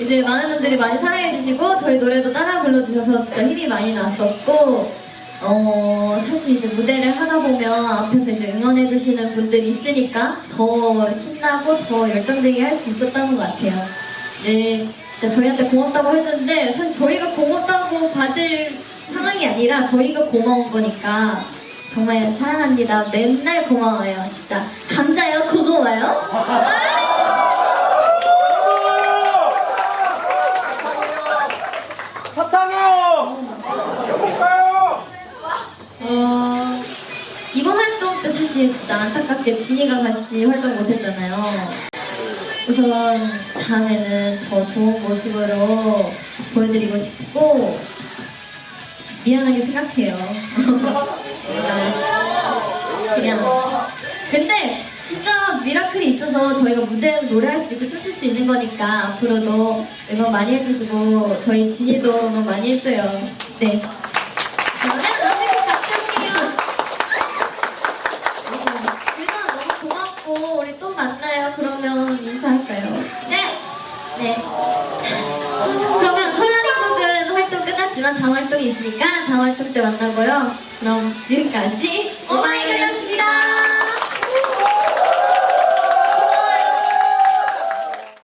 이제 많은 분들이 많이 사랑해주시고 저희 노래도 따라 불러주셔서 진짜 힘이 많이 났었고 어 사실 이제 무대를 하다 보면 앞에서 이제 응원해주시는 분들이 있으니까 더 신나고 더 열정되게 할 수 있었다는 것 같아요. 네, 진짜 저희한테 고맙다고 해줬는데 사실 저희가 고맙다고 받을 상황이 아니라 저희가 고마운 거니까 정말 사랑합니다. 맨날 고마워요. 진짜 감자요. 고마워요. 사탕이요! 여볼까요? 어, 이번 활동 때 사실 진짜 안타깝게 진이가 같이 활동 못했잖아요. 우선 다음에는 더 좋은 모습으로 보여드리고 싶고 미안하게 생각해요. 그냥 근데 진짜 미라클이 있어서 저희가 무대에서 노래할 수 있고 춤출 수 있는 거니까 앞으로도 응원 많이 해주고 저희 진이도 응원 많이 해줘요. 네. 그러면 러브님 감사해요. 그래서 너무 고맙고 우리 또 만나요. 그러면 인사할까요? 네. 네. 그러면 컬러링 북은 활동 끝났지만 다음 활동이 있으니까 다음 활동 때 만나고요. 그럼 지금까지 오마이걸이었습니다.